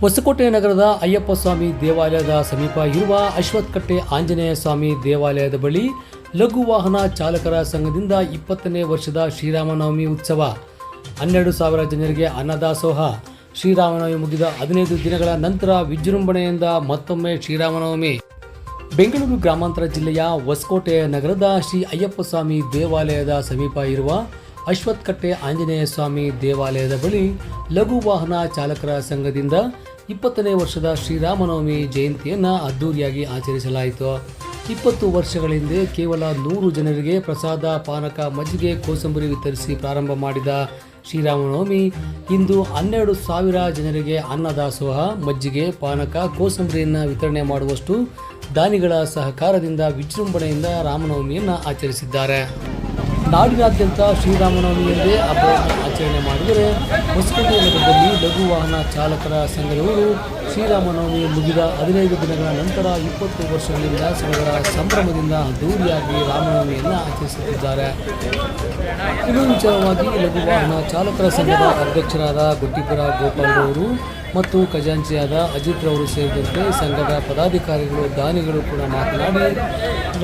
ಹೊಸಕೋಟೆ ನಗರದ ಅಯ್ಯಪ್ಪ ಸ್ವಾಮಿ ದೇವಾಲಯದ ಸಮೀಪ ಇರುವ ಅಶ್ವತ್ಕಟ್ಟೆ ಆಂಜನೇಯ ಸ್ವಾಮಿ ದೇವಾಲಯದ ಬಳಿ ಲಘು ವಾಹನ ಚಾಲಕರ ಸಂಘದಿಂದ ಇಪ್ಪತ್ತನೇ ವರ್ಷದ ಶ್ರೀರಾಮನವಮಿ ಉತ್ಸವ. ಹನ್ನೆರಡು ಸಾವಿರ ಜನರಿಗೆ ಅನ್ನದಾಸೋಹ. ಶ್ರೀರಾಮನವಮಿ ಮುಗಿದ ಹದಿನೈದು ದಿನಗಳ ನಂತರ ವಿಜೃಂಭಣೆಯಿಂದ ಮತ್ತೊಮ್ಮೆ ಶ್ರೀರಾಮನವಮಿ. ಬೆಂಗಳೂರು ಗ್ರಾಮಾಂತರ ಜಿಲ್ಲೆಯ ಹೊಸಕೋಟೆ ನಗರದ ಶ್ರೀ ಅಯ್ಯಪ್ಪ ಸ್ವಾಮಿ ದೇವಾಲಯದ ಸಮೀಪ ಇರುವ ಅಶ್ವತ್ಕಟ್ಟೆ ಆಂಜನೇಯ ಸ್ವಾಮಿ ದೇವಾಲಯದ ಬಳಿ ಲಘು ವಾಹನ ಚಾಲಕರ ಸಂಘದಿಂದ ಇಪ್ಪತ್ತನೇ ವರ್ಷದ ಶ್ರೀರಾಮನವಮಿ ಜಯಂತಿಯನ್ನು ಅದ್ದೂರಿಯಾಗಿ ಆಚರಿಸಲಾಯಿತು. ಇಪ್ಪತ್ತು ವರ್ಷಗಳ ಹಿಂದೆ ಕೇವಲ ನೂರು ಜನರಿಗೆ ಪ್ರಸಾದ, ಪಾನಕ, ಮಜ್ಜಿಗೆ, ಕೋಸಂಬರಿ ವಿತರಿಸಿ ಪ್ರಾರಂಭ ಮಾಡಿದ ಶ್ರೀರಾಮನವಮಿ ಇಂದು ಹನ್ನೆರಡು ಸಾವಿರ ಜನರಿಗೆ ಅನ್ನದಾಸೋಹ, ಮಜ್ಜಿಗೆ, ಪಾನಕ, ಕೋಸಂಬರಿಯನ್ನು ವಿತರಣೆ ಮಾಡುವಷ್ಟು ದಾನಿಗಳ ಸಹಕಾರದಿಂದ ವಿಜೃಂಭಣೆಯಿಂದ ರಾಮನವಮಿಯನ್ನು ಆಚರಿಸಿದ್ದಾರೆ. ನಾಡಿನಾದ್ಯಂತ ಶ್ರೀರಾಮನವಮಿಯಲ್ಲಿ ಹಬ್ಬವನ್ನು ಆಚರಣೆ ಮಾಡಿದರೆ ಹೊಸಕೋಟೆ ನಗರದಲ್ಲಿ ಲಘು ವಾಹನ ಚಾಲಕರ ಸಂಘದವರು ಶ್ರೀರಾಮನವಮಿ ಮುಗಿದ ಹದಿನೈದು ದಿನಗಳ ನಂತರ ಇಪ್ಪತ್ತು ವರ್ಷಗಳಿಂದ ಸಡಗರ ಸಂಭ್ರಮದಿಂದ ದೂರಿಯಾಗಿ ರಾಮನವಮಿಯನ್ನು ಆಚರಿಸುತ್ತಿದ್ದಾರೆ. ಇನ್ನು ವಿಚಾರವಾಗಿ ಲಘು ವಾಹನ ಚಾಲಕರ ಸಂಘದ ಅಧ್ಯಕ್ಷರಾದ ಗುಟ್ಟಿಪುರ ಗೋಪಾಲ್ರವರು ಮತ್ತು ಖಜಾಂಚಿಯಾದ ಅಜಿತ್ ರವರು ಸೇರಿದಂತೆ ಸಂಘದ ಪದಾಧಿಕಾರಿಗಳು ದಾನಿಗಳು ಕೂಡ ಮಾತನಾಡಿ,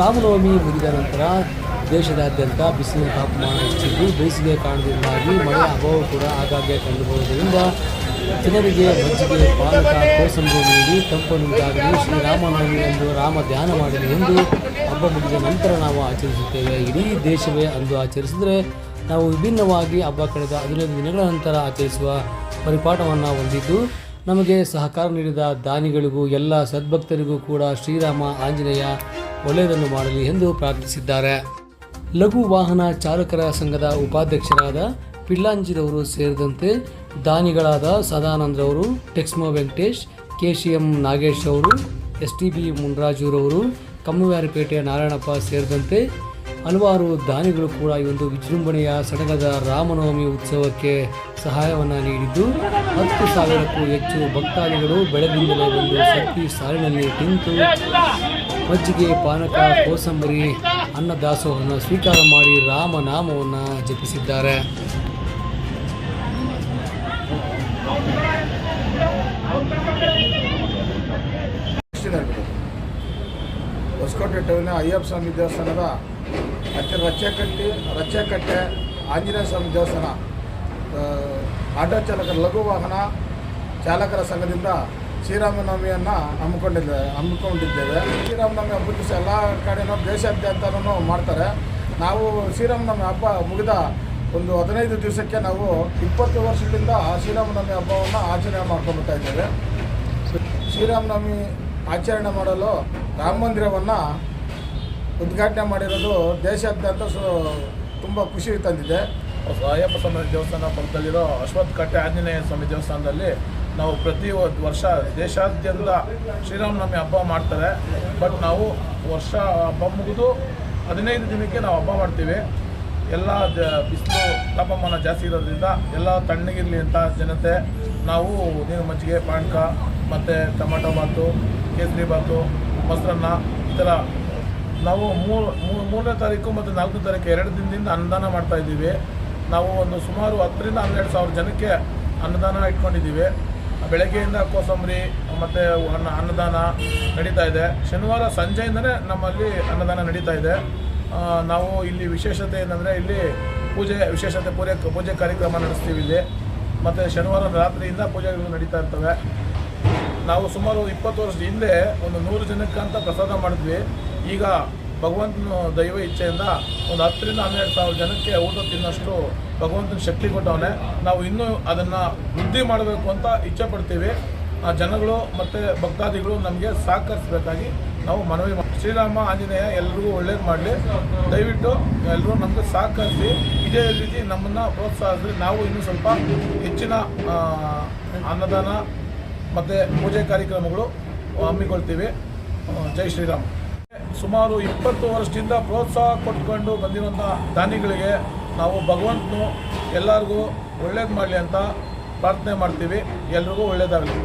ರಾಮನವಮಿ ಮುಗಿದ ನಂತರ ದೇಶದಾದ್ಯಂತ ಬಿಸಿಲಿನ ತಾಪಮಾನ ಹೆಚ್ಚಿದ್ದು ಬೇಸಿಗೆ ಕಾರಣದಿಂದಾಗಿ ಮಳೆ ಅಭಾವ ಕೂಡ ಆಗಾಗ್ಗೆ ಕಂಡುಬರುವುದರಿಂದ ಜನರಿಗೆ ಮಜ್ಜಿಗೆ ಪಾಲಕ ಕೋಸಂಬರಿ ನೀಡಿ ತಂಪನ್ನುಂಟಾಗಲಿ ಶ್ರೀರಾಮನವಮಿ ಎಂದು ರಾಮ ಧ್ಯಾನ ಮಾಡಲಿ ಎಂದು ಹಬ್ಬ ಮುಗಿದ ನಂತರ ನಾವು ಆಚರಿಸುತ್ತೇವೆ. ಇಡೀ ದೇಶವೇ ಅಂದು ಆಚರಿಸಿದರೆ ನಾವು ವಿಭಿನ್ನವಾಗಿ ಹಬ್ಬ ಕಳೆದ ಹದಿನೈದು ದಿನಗಳ ನಂತರ ಆಚರಿಸುವ ಪರಿಪಾಠವನ್ನು ಹೊಂದಿದ್ದು, ನಮಗೆ ಸಹಕಾರ ನೀಡಿದ ದಾನಿಗಳಿಗೂ, ಎಲ್ಲ ಸದ್ಭಕ್ತರಿಗೂ ಕೂಡ ಶ್ರೀರಾಮ ಆಂಜನೇಯ ಒಳ್ಳೆಯದನ್ನು ಮಾಡಲಿ ಎಂದು ಪ್ರಾರ್ಥಿಸಿದ್ದಾರೆ. ಲಘು ವಾಹನ ಚಾಲಕರ ಸಂಘದ ಉಪಾಧ್ಯಕ್ಷರಾದ ಪಿಳ್ಳಾಂಜಿರವರು ಸೇರಿದಂತೆ ದಾನಿಗಳಾದ ಸದಾನಂದ್ರವರು, Texmo Venkatesh K C M Nagesh ಅವರು ಎಸ್ ಟಿ ಬಿ ಮುನ್ರಾಜುರವರು, ಕಮ್ಮವ್ಯಾರಪೇಟೆಯ ನಾರಾಯಣಪ್ಪ ಸೇರಿದಂತೆ ಹಲವಾರು ದಾನಿಗಳು ಕೂಡ ಈ ಒಂದು ವಿಜೃಂಭಣೆಯ ಸಡಗದ ರಾಮನವಮಿ ಉತ್ಸವಕ್ಕೆ ಸಹಾಯವನ್ನು ನೀಡಿದ್ದು, ಹತ್ತು ಸಾವಿರಕ್ಕೂ ಹೆಚ್ಚು ಭಕ್ತಾದಿಗಳು ಬೆಳಗಿಂದಲೇ ಬಂದು ಸತ್ತಿ ಸಾಲಿನಲ್ಲಿ ನಿಂತು ಮಜ್ಜಿಗೆ, ಪಾನಕ, ಕೋಸಂಬರಿ ಅನ್ನದಾಸೋಹವನ್ನು ಸ್ವೀಕಾರ ಮಾಡಿ ರಾಮನಾಮವನ್ನು ಜಪಿಸಿದ್ದಾರೆ. ಹೊಸಕೋಟೆ ಟೌನ ಅಯ್ಯಪ್ಪ ಸ್ವಾಮಿ ದೇವಸ್ಥಾನದ ಹತ್ತಿರ ರಚ್ಚೆಕಟ್ಟಿ ರಚ್ಚೆಕಟ್ಟೆ ಆಂಜನೇಯ ಸ್ವಾಮಿ ದೇವಸ್ಥಾನ ಆಟೋ ಚಾಲಕರ ಲಘು ವಾಹನ ಚಾಲಕರ ಸಂಘದಿಂದ ಶ್ರೀರಾಮನವಮಿಯನ್ನು ಹಮ್ಮಿಕೊಂಡಿದ್ದೇವೆ ಹಮ್ಮಿಕೊಂಡಿದ್ದೇವೆ. ಶ್ರೀರಾಮನವಮಿ ಹಬ್ಬದ ದಿವಸ ಎಲ್ಲ ಕಡೆನೂ ದೇಶಾದ್ಯಂತನೂ ಮಾಡ್ತಾರೆ. ನಾವು ಶ್ರೀರಾಮನವಮಿ ಹಬ್ಬ ಮುಗಿದ ಒಂದು ಹದಿನೈದು ದಿವಸಕ್ಕೆ ನಾವು ಇಪ್ಪತ್ತು ವರ್ಷದಿಂದ ಶ್ರೀರಾಮನವಮಿ ಹಬ್ಬವನ್ನು ಆಚರಣೆ ಮಾಡ್ಕೊಂಡ್ಬರ್ತಾ ಇದ್ದೇವೆ. ಶ್ರೀರಾಮನವಮಿ ಆಚರಣೆ ಮಾಡಲು ರಾಮ ಮಂದಿರವನ್ನು ಉದ್ಘಾಟನೆ ಮಾಡಿರೋದು ದೇಶಾದ್ಯಂತ ಸು, ತುಂಬ ಖುಷಿ ತಂದಿದೆ. ಅಯ್ಯಪ್ಪ ಸ್ವಾಮಿ ದೇವಸ್ಥಾನ ಪಕ್ಕದಲ್ಲಿರೋ ಅಶ್ವತ್ಥ ಕಟ್ಟೆ ಆಂಜನೇಯ ಸ್ವಾಮಿ ದೇವಸ್ಥಾನದಲ್ಲಿ ನಾವು ಪ್ರತಿ ವರ್ಷ ದೇಶಾದ್ಯಂತ ಶ್ರೀರಾಮನವಮಿ ಹಬ್ಬ ಮಾಡ್ತಾರೆ. ಬಟ್ ನಾವು ವರ್ಷ ಹಬ್ಬ ಮುಗಿದು ಹದಿನೈದು ದಿನಕ್ಕೆ ನಾವು ಹಬ್ಬ ಮಾಡ್ತೀವಿ. ಎಲ್ಲ ದ- ಬಿಸಿಲು ತಾಪಮಾನ ಜಾಸ್ತಿ ಇರೋದ್ರಿಂದ ಎಲ್ಲ ತಣ್ಣಗಿರಲಿ ಅಂತ ಜನತೆ ನಾವು ನೀರು ಮಜ್ಜಿಗೆ, ಪಾನಕ ಮತ್ತು ಟೊಮೆಟೊ ಬಾತು, ಕೇಸರಿ ಬಾತು, ಮೊಸರನ್ನ ಈ ಥರ ನಾವು ಮೂರು ಮೂರು- ಮೂರನೇ ತಾರೀಕು ಮತ್ತು ನಾಲ್ಕನೇ ತಾರೀಕು ಎರಡು ದಿನದಿಂದ ಅನ್ನದಾನ ಮಾಡ್ತಾಯಿದ್ದೀವಿ ನಾವು ಒಂದು ಸುಮಾರು ಹತ್ತರಿಂದ ಹನ್ನೆರಡು ಸಾವಿರ ಜನಕ್ಕೆ ಅನ್ನದಾನ ಇಟ್ಕೊಂಡಿದ್ದೀವಿ. ಬೆಳಗ್ಗೆಯಿಂದ ಕೋಸಂಬರಿ, ಮತ್ತು ಅನ್ನ, ಅನ್ನದಾನ ನಡೀತಾ ಇದೆ. ಶನಿವಾರ ಸಂಜೆಯಿಂದನೇ ನಮ್ಮಲ್ಲಿ ಅನ್ನದಾನ ನಡೀತಾ ಇದೆ. ನಾವು ಇಲ್ಲಿ ವಿಶೇಷತೆ ಏನಂದರೆ ಇಲ್ಲಿ ಪೂಜೆ, ವಿಶೇಷತೆ ಪೂಜೆ ಪೂಜೆ ಕಾರ್ಯಕ್ರಮ ನಡೆಸ್ತೀವಿ ಇಲ್ಲಿ. ಮತ್ತು ಶನಿವಾರ ರಾತ್ರಿಯಿಂದ ಪೂಜೆಗಳು ನಡೀತಾ ಇರ್ತವೆ. ನಾವು ಸುಮಾರು ಇಪ್ಪತ್ತು ವರ್ಷದ ಹಿಂದೆ ಒಂದು ನೂರು ಜನಕ್ಕೆ ಅಂತ ಪ್ರಸಾದ ಮಾಡಿದ್ವಿ. ಈಗ ಭಗವಂತನ ದೈವ ಇಚ್ಛೆಯಿಂದ ಒಂದು ಹತ್ತರಿಂದ ಹನ್ನೆರಡು ಸಾವಿರ ಜನಕ್ಕೆ ಊಟ ತಿನ್ನಷ್ಟು ಭಗವಂತನ ಶಕ್ತಿ ಕೊಟ್ಟವನೆ. ನಾವು ಇನ್ನೂ ಅದನ್ನು ವೃದ್ಧಿ ಮಾಡಬೇಕು ಅಂತ ಇಚ್ಛೆ ಪಡ್ತೀವಿ. ಆ ಜನಗಳು ಮತ್ತು ಭಕ್ತಾದಿಗಳು ನಮಗೆ ಸಹಕರಿಸಬೇಕಾಗಿ ನಾವು ಮನವಿ ಮಾಡಿ ಶ್ರೀರಾಮ ಆಂಜನೇಯ ಎಲ್ರಿಗೂ ಒಳ್ಳೇದು ಮಾಡಲಿ. ದಯವಿಟ್ಟು ಎಲ್ಲರೂ ನಮಗೆ ಸಹಕರಿಸಿ, ಇದೇ ರೀತಿ ನಮ್ಮನ್ನು ಪ್ರೋತ್ಸಾಹಿಸಿ ನಾವು ಇನ್ನೂ ಸ್ವಲ್ಪ ಹೆಚ್ಚಿನ ಅನ್ನದಾನ ಮತ್ತು ಪೂಜೆ ಕಾರ್ಯಕ್ರಮಗಳು ಹಮ್ಮಿಕೊಳ್ತೀವಿ. ಜೈ ಶ್ರೀರಾಮ್. ಸುಮಾರು ಇಪ್ಪತ್ತು ವರ್ಷದಿಂದ ಪ್ರೋತ್ಸಾಹ ಕೊಟ್ಕೊಂಡು ಬಂದಿರುವಂಥ ದಾನಿಗಳಿಗೆ ನಾವು ಭಗವಂತನು ಎಲ್ಲರಿಗೂ ಒಳ್ಳೇದು ಮಾಡಲಿ ಅಂತ ಪ್ರಾರ್ಥನೆ ಮಾಡ್ತೀವಿ. ಎಲ್ರಿಗೂ ಒಳ್ಳೇದಾಗಲಿ.